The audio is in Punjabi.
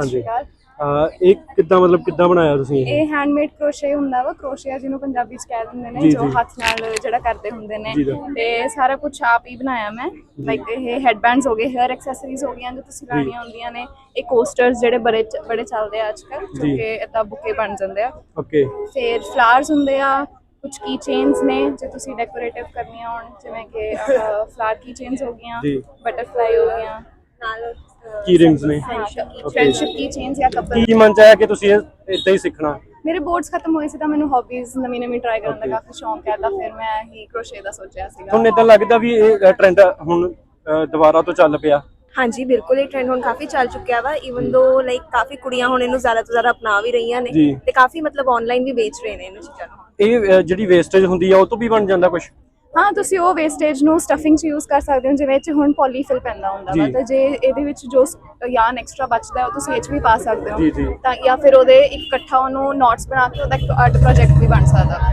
ਹਾਂਜੀ। ਅਕਾਲ। ਅਹ ਇਹ ਕਿੱਦਾਂ ਮਤਲਬ ਕਿੱਦਾਂ ਬਣਾਇਆ ਤੁਸੀਂ ਇਹ? ਇਹ ਹੈਂਡਮੇਡ ਕਰੋਸ਼ੇ ਹੁੰਦਾ ਵਾ ਕਰੋਸ਼ੀਆ ਜਿਹਨੂੰ ਪੰਜਾਬੀ ਚ ਕਹਿ ਦਿੰਦੇ ਨੇ ਜੋ ਜੀ। ਹੱਥ ਨਾਲ ਜਿਹੜਾ ਕਰਦੇ ਹੁੰਦੇ ਨੇ। ਜੀ, ਜੀ। ਤੇ ਸਾਰਾ ਕੁਝ ਆਪ ਹੀ ਬਣਾਇਆ ਮੈਂ। ਲਾਈਕ ਇਹ ਹੈਡਬੈਂਡਸ ਹੋ ਗਏ 헤ਅਰ ਐਕਸੈਸਰੀਜ਼ ਹੋ ਗਈਆਂ ਜੋ ਤੁਸੀਂ ਲਾਣੀਆਂ ਹੁੰਦੀਆਂ ਨੇ ਇਹ ਕੋਸਟਰਸ ਜਿਹੜੇ ਬੜੇ ਚ- ਬੜੇ ਚੱਲਦੇ ਆ ਅੱਜਕੱਲ ਜੋ ਜੀ। ਕਿ ਇਦਾਂ ਬੁੱਕੇ ਬਣ ਜਾਂਦੇ ਆ। ਓਕੇ ਫਿਰ ਫਲਾਵਰਸ ਹੁੰਦੇ ਆ ਕੁਝ ਕੀ ਚੇਨਸ ਨੇ ਜੇ ਤੁਸੀਂ ਡੈਕੋਰੇਟਿਵ ਕਰਨੀਆਂ ਹੋਣ ਜਿਵੇਂ ਕਿ ਫਲਾਵਰ ਕੀ ਚੇਨਸ ਹੋ ਗਈਆਂ ਜੀ। ਬਟਰਫਲਾਈ ਹੋ ਗਈਆਂ। ਨਾਲ ਕੀ ਰਿੰਗਸ ਨੇ? ਫਰੈਂਡਸ਼ਿਪ ਕੀ ਚੇਨਸ ਜਾਂ ਕਪਲ ਕੀ ਮਨ ਚ ਆਇਆ ਕਿ ਤੁਸੀਂ ਇਦਾਂ ਹੀ ਸਿੱਖਣਾ? ਮੇਰੇ ਬੋਰਡਸ ਖਤਮ ਹੋਏ ਸੀ ਤਾਂ ਮੈਨੂੰ ਹੌਬੀਜ਼ ਨਵੀਂ ਨਵੀਂ ਟਰਾਈ ਕਰਨ ਦਾ ਕਾਫੀ ਸ਼ੌਂਕ ਹੈ ਤਾਂ ਫਿਰ ਮੈਂ ਹੀ ਕਰੋਸ਼ੇ ਦਾ ਸੋਚਿਆ ਸੀਗਾ। ਤੁਹਾਨੂੰ ਇਦਾਂ ਲੱਗਦਾ ਵੀ ਇਹ ਟ੍ਰੈਂਡ ਹੁਣ ਦੁਬਾਰਾ ਤੋਂ ਚੱਲ ਪਿਆ? ਹਾਂਜੀ ਬਿਲਕੁਲ ਇਹ ਟ੍ਰੈਂਡ ਹੁਣ ਕਾਫੀ ਚੱਲ ਚੁੱਕਿਆ ਵਾ ਇਵਨ ਦੋ ਲਾਈਕ ਕਾਫੀ ਕੁੜੀਆਂ ਹੁਣ ਇਹਨੂੰ ਜ਼ਿਆਦਾ ਤੋਂ ਜ਼ਿਆਦਾ ਅਪਣਾ ਵੀ ਰਹੀਆਂ ਨੇ। ਤੇ ਕਾਫੀ ਮਤਲਬ ਆਨਲਾਈਨ ਵੀ ਵੇਚ ਰਹੇ ਨੇ ਇਹਨਾਂ ਚੀਜ਼ਾਂ ਨੂੰ। ਇਹ ਜਿਹੜੀ ਵੇਸਟੇਜ ਹੁੰਦੀ ਆ ਉਹ ਤੋਂ ਵੀ ਬਣ ਜਾਂਦਾ ਕੁਝ ਹਾਂ ਤੁਸੀਂ ਉਹ ਵੇਸਟੇਜ ਨੂੰ ਸਟਫਿੰਗ ਚ ਯੂਜ਼ ਕਰ ਸਕਦੇ ਹੋ ਜਿਵੇਂ ਇਹ ਚ ਹੁਣ ਪੋਲੀਫਿਲ ਪੈਂਦਾ ਹੁੰਦਾ ਵਾ ਜੀ। ਤਾਂ ਜੇ ਇਹਦੇ ਵਿੱਚ ਜੋ ਯਾਨ ਐਕਸਟਰਾ ਬਚਦਾ ਹੈ ਉਹ ਤੁਸੀਂ ਇਹ ਚ ਵੀ ਪਾ ਸਕਦੇ ਜੀ, ਜੀ। ਹੋ ਤਾਂ ਜਾਂ ਫਿਰ ਉਹਦੇ ਇੱਕ ਇਕੱਠਾ ਉਹਨੂੰ ਨੋਟਸ ਬਣਾ ਕੇ ਉਹਦਾ ਇੱਕ ਆਰਟ ਪ੍ਰੋਜੈਕਟ ਵੀ ਬਣ ਸਕਦਾ ਵਾ